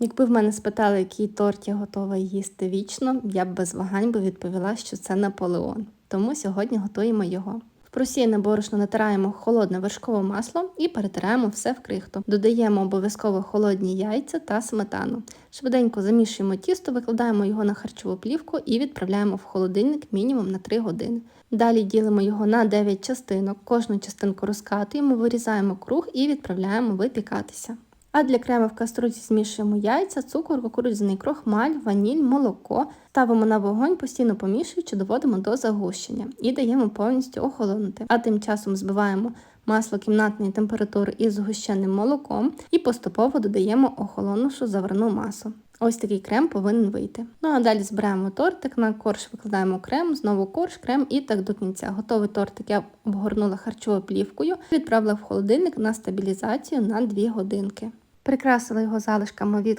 Якби в мене спитали, який торт я готова їсти вічно, я б без вагань би відповіла, що це Наполеон. Тому сьогодні готуємо його. В просіяне борошно натираємо холодне вершкове масло і перетираємо все в крихту. Додаємо обов'язково холодні яйця та сметану. Швиденько замішуємо тісто, викладаємо його на харчову плівку і відправляємо в холодильник мінімум на 3 години. Далі ділимо його на 9 частинок, кожну частинку розкатуємо, вирізаємо круг і відправляємо випікатися. А для крему в каструльці змішуємо яйця, цукор, кукурудзяний крохмаль, ваніль, молоко. Ставимо на вогонь, постійно помішуючи, доводимо до загущення і даємо повністю охолонути. А тим часом збиваємо масло кімнатної температури із згущеним молоком і поступово додаємо охолонувшу заварну масу. Ось такий крем повинен вийти. Ну а далі збираємо тортик, на корж викладаємо крем, знову корж, крем і так до кінця. Готовий тортик я обгорнула харчовою плівкою, відправила в холодильник на стабілізацію на 2 годинки. Прикрасила його залишками від